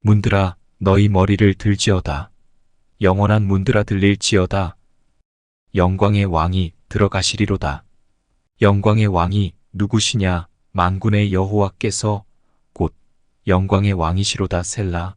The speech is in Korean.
문들아 너희 머리를 들지어다. 영원한 문들아 들릴지어다. 영광의 왕이 들어가시리로다. 영광의 왕이 누구시냐? 만군의 여호와께서 곧 영광의 왕이시로다 셀라.